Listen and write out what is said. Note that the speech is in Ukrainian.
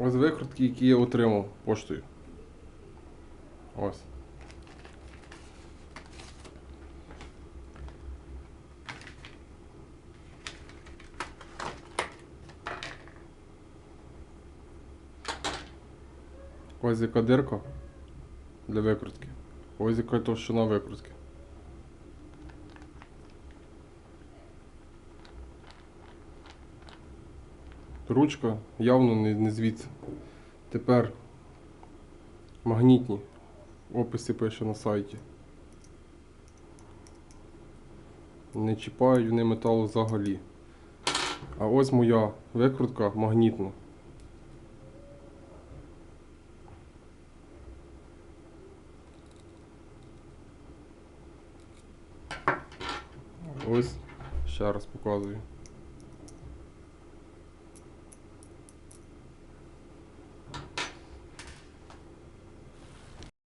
Ось викрутки, які я отримав поштою. Ось. Ось яка дирка для викрутки. Ось яка товщина викрутки. Ручка явно не, не звідси. Тепер магнітні. В описі пише на сайті. Не чіпають вони металу взагалі. А ось моя викрутка магнітна. Ось, ще раз показую.